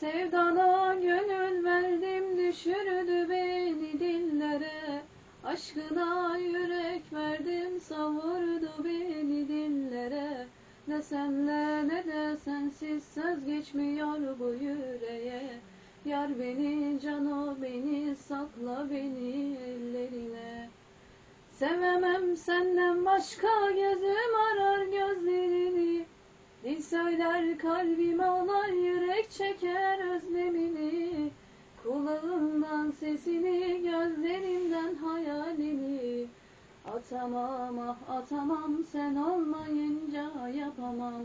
Sevdana gönül verdim düşürdü beni dillere. Aşkına yürek verdim savurdu beni dillere. Ne senle ne de sensiz söz geçmiyor bu yüreğe. Yar beni cano beni sakla beni ellerine. Sevemem senden başka gözüm arar gözlerini Dil söyler kalbim ağlar yürek çeker özlemini. Kulağımdan sesini gözlerimden hayalini. Atamam ah atamam sen olmayınca yapamam.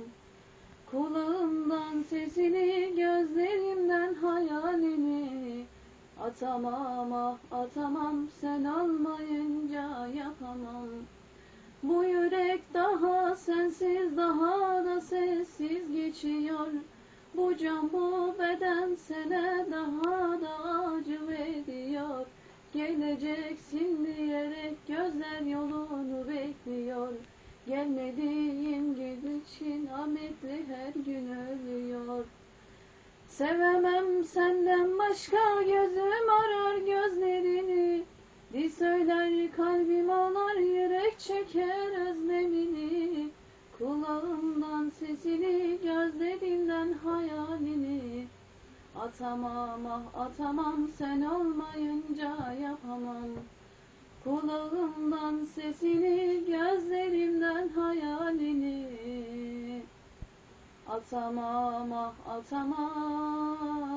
Kulağımdan sesini gözlerimden hayalini. Atamam ah atamam sen olmayınca yapamam Bu yürek daha sensiz daha da sessiz geçiyor. Bu can bu beden sana daha da acı veriyor. Geleceksin diyerek gözler yolunu bekliyor. Gelmediğin gün için Ahmetli her gün ölüyor. Sevemem senden başka gözüm gözlerini Dil söyler kalbim ağlar yürek çeker özlemini. Kulağımdan sesini gözlerinden hayalini. Atamam ah atamam sen olmayınca yapamam. Kulağımdan sesini gözlerimden hayalini. Atamam ah atamam